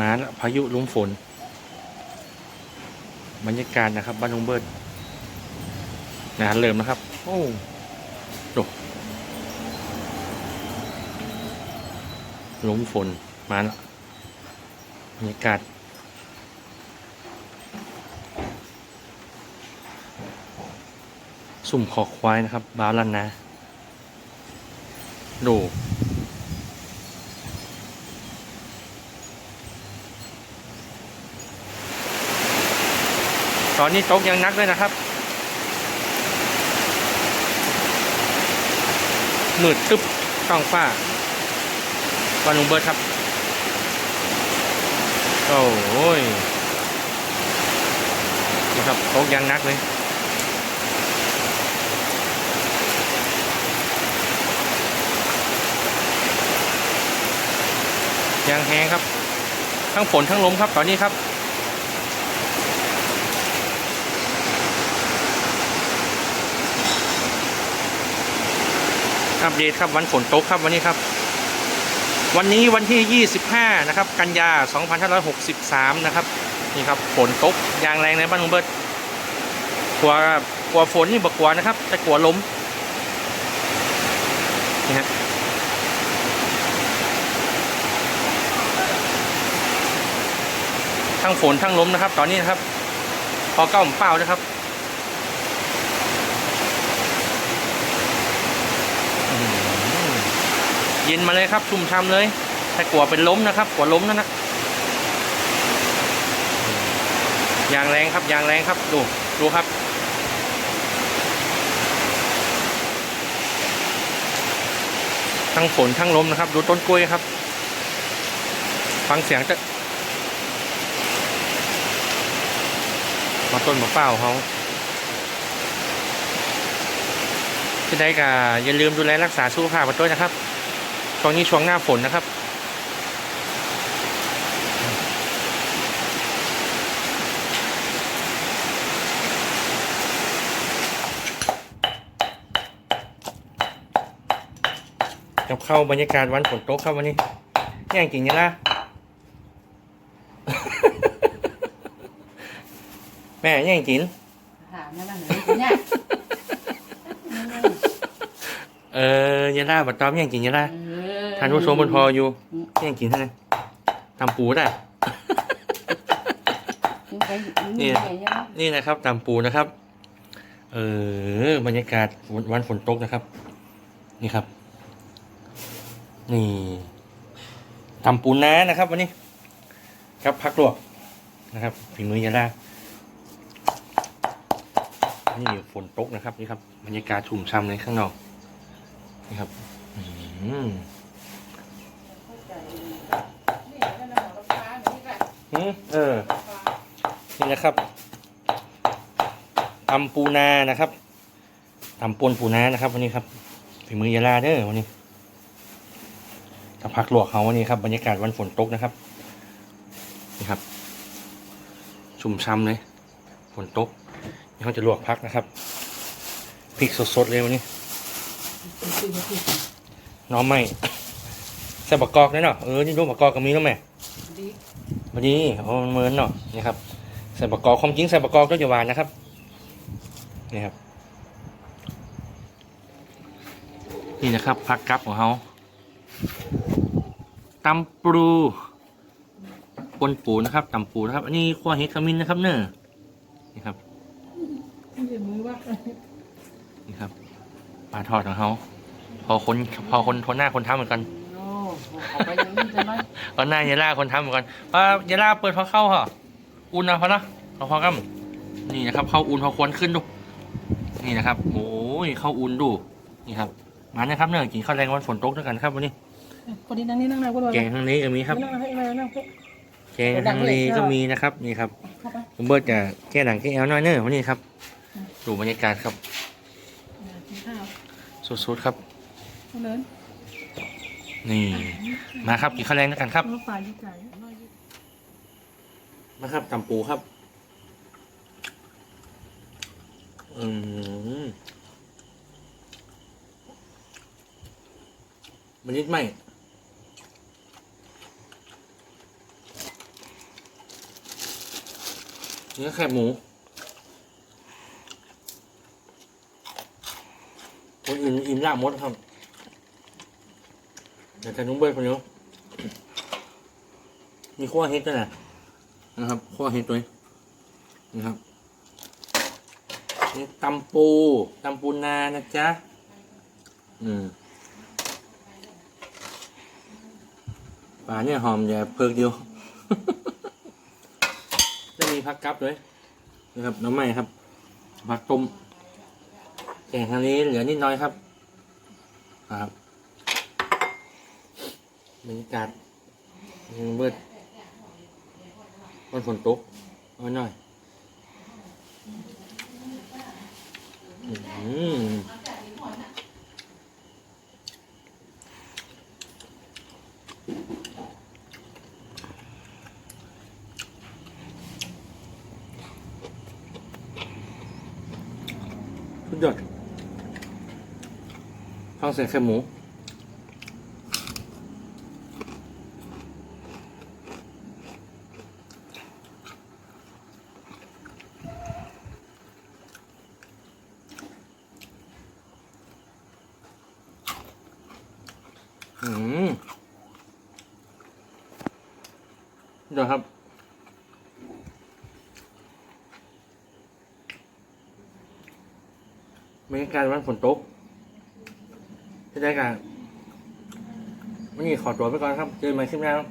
มาแล้วพายุลุมฝน บรรยากาศนะครับบ้านลุงเบิร์ดนะเริ่มนะครับ โอ้โดลมฝนมาแล้วบรรยากาศสุ่มคอควายนะครับบาลันนะดู ตอนนี้ตกยังนักเลยนะครับมืดตึ๊บต้องฟ้าบอลลุงเบิร์ดครับ โอ้ยนี่ครับตกยังนักเลยยางแห้งครับ ทั้งฝนทั้งลมครับตอนนี้ครับ อัปเดตครับวันฝนตกครับวันนี้ครับ วันนี้วันที่ 25 นะครับ กันยา 2563 นะครับ นี่ครับฝนตกยางแรงในบ้านลุงเบิร์ดกลัวกลัวฝนนี่บกกลัวนะครับ แต่กลัวลมนี่ฮะทั้งฝนทั้งลมนะครับ ตอนนี้นะครับ พอเก้าผมเปล่านะครับ อืม เย็นมาเลยครับชุ่มช่ำเลยแต่กลัวเป็นล้มนะครับกลัวล้มนั่นนะยางแรงครับยางแรงครับดูดูครับทั้งฝนทั้งลมนะครับ ดูต้นกล้วยครับ ฟังเสียงจะมาต้นมะเป้าวเขาที่ได้ก็อย่าลืมดูแลรักษาสุขภาพกันด้วยนะครับ ช่วงนี้ช่วงหน้าฝนนะครับกับเข้าวบรรยากาศวันฝนตกครับวันนี้แย่งกินยังล่ะแม่แย่งกินหานั่นน่ะเนี่ยเออยาล่าบัดตอมแย่งกินยาล่าเออ ทานผู้ชมบนพออยู่แย่งกินเท่านั้นทำปูได้นี่นี่นะครับตามปูนะครับ เออบรรยากาศวันฝนตกนะครับ นี่ครับ นี่ตำปูน้านะครับ วันนี้ ครับพักลวกนะครับฝีมือยาดานี่ฝนตกนะครับนี่ครับบรรยากาศชุ่มช่ำเลยข้างนอกนี่ครับ อืม อืมเออ นี่นะครับตำปูนานะครับตำปนปูนานะครับ วันนี้ครับฝีมือยาลาเด้อวันนี้กับผักลวกเขาวันนี้ครับบรรยากาศวันฝนตกนะครับนี่ครับ ชุ่มช่ำเลยฝนตกนี่เขาจะลวกพักนะครับพริกสดๆเลยวันนี้น้องไม่ใส่บะกอกได้เนาะเออนี่รูปบะกอกก็มีแล้วแม่ ดีวันนี้โอ้มันเหมือนเนาะนี่ครับใส่บะกอกความจริงใส่บะกอบกต้องอย่าหวานนะครับนี่ครับ นี่นะครับผักกับของเขาตำปูปนปูนะครับตำปูนะครับ อันนี้ขั้วเห็ดขมิ้นนะครับเนอะนี่ครับนี่ครับปลาทอดของเขาพอคนพอคนทนหน้าคนทำเหมือนกัน อ้ออกไปอย่างนี้ใช่ไหมตอนหน้ายาล่าคนทำเหมือนกันป้ายาล่าเปิดพอเข้าเหรออุ่นนะพอนะเอาพอกันนี่นะครับเข้าอุ่นพอควรขึ้นดู นี่นะครับโอ้ยเข้าอุ่นดูนี่ครับมานะครับเนี่ยกินข้าวแรงวันฝนตกด้วยกันครับวันนี้คนนี้นั่งนี่นั่งไหนก็ได้แกงทางนี้ก็มีครับนั่งให้มานั่งเพื่อแกงทางนี้ก็มีนะครับนี่ครับเข้าไปผมเบิร์ดจะแก้หนังแก้แอลน้อยเนอะวันนี้ครับดูบรรยากาศครับกินข้าวสุดๆครับเดิน นี่มาครับกินข้าวแรงด้วยกันครับรถไฟยิ่งไกลนะครับตำปูครับ อืมมันนิดไหมเนื้อแคบหมูคนอื่นอิ่มลากมดครับ เดี๋ยวจะนุ่มเบิร์ดคนเดียวมีขั้วเฮ็ดด้วยนะนะครับขั้วเฮ็ดตัวนี้นะครับนี่ตำปูตำปูนานะจ๊ะอืมปลาเนี่ยหอมอย่าเพิกเดียวจะมีผักกับด้วยนะครับน้ำใหม่ครับผักต้มแกงทะเลเหลือนิดหน้อยครับครับ บรรยากาศยังเบิดวันฝนตกเอาหน่อยอืมสุดยอดข้าวใส่ไข่หมู อืมเดี๋ยวครับบรรยากาศวันฝนตกจะได้กันวันนี้ขอตัวไปก่อนครับ เจอกันใหม่คลิปหน้าครับ